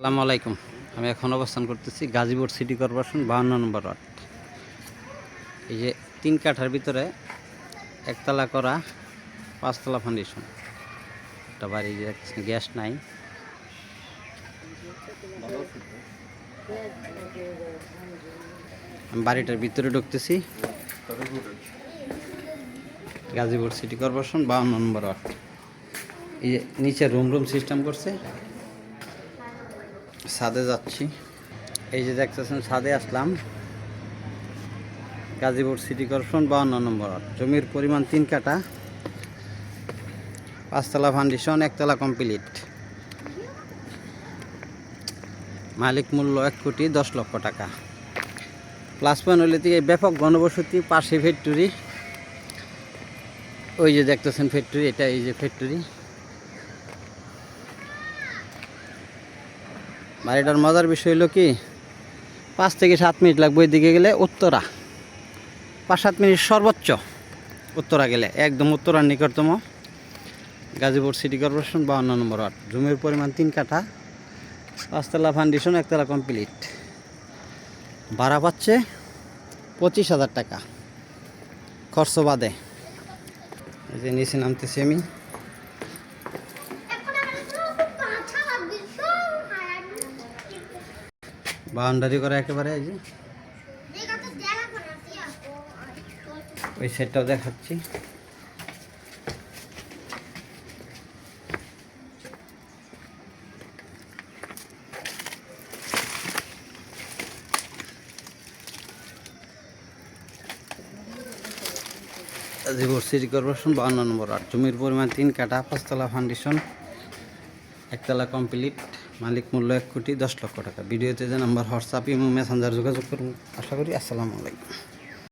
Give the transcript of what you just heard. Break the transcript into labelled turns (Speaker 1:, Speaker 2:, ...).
Speaker 1: আসসালামু আলাইকুম। আমি এখন অবস্থান করতেছি গাজীপুর সিটি কর্পোরেশন বাহান্ন নম্বর ওয়ার্ড। এই যে তিন কাঠার ভিতরে একতলা করা পাঁচতলা ফাউন্ডেশন একটা বাড়ি গ্যাস নাই। আমি বাড়িটার ভিতরে ঢুকতেছি। গাজীপুর সিটি কর্পোরেশন বাহান্ন নম্বর ওয়ার্ড। এই যে নিচে রুম রুম সিস্টেম করছে। ছাদে যাচ্ছি। এই যে দেখতেছেন, ছাদে আসলাম। গাজীপুর সিটি কর্পোরেশন বাউন্ন নম্বর। জমির পরিমাণ তিন কাটা পাঁচতলা ফাউন্ডেশন একতলা কমপ্লিট মালিক মূল্য এক কোটি দশ লক্ষ টাকা। প্লাস পয়েন্ট হলে থেকে ব্যাপক ঘনবসতি পাশে ফ্যাক্টরি ওই যে দেখতেছেন ফ্যাক্টরি এটা এই যে ফ্যাক্টরি বাড়িটার মজার বিষয় হলো কি, পাঁচ থেকে সাত মিনিট লাগবে দিকে গেলে উত্তরা। পাঁচ সাত মিনিট সর্বোচ্চ উত্তরা গেলে, একদম উত্তরার নিকটতম গাজীপুর সিটি কর্পোরেশন বাউন্ন নম্বর ওয়ার্ড। জমির পরিমাণ তিন কাঠা, পাঁচতলা ফাউন্ডেশন একতলা কমপ্লিট ভাড়া পাচ্ছে পঁচিশ হাজার টাকা। খরচ বাদে। এই যে নিচে নামতেছি আমি। বাউন্ডারি করা একেবারে এই যে। ওই সেটটাও দেখাচ্ছি। গাজীপুর সিটি কর্পোরেশন বাউন্ন নম্বর আর জমির পরিমাণ তিন কাঠা, পাঁচতলা ফাউন্ডেশন একতলা কমপ্লিট মালিক মূল্য এক কোটি দশ লক্ষ টাকা। ভিডিওতে যে নাম্বার, হোয়াটসঅ্যাপ, ইমো, মেসেঞ্জার যোগাযোগ করুন। আশা করি আসসালামু আলাইকুম।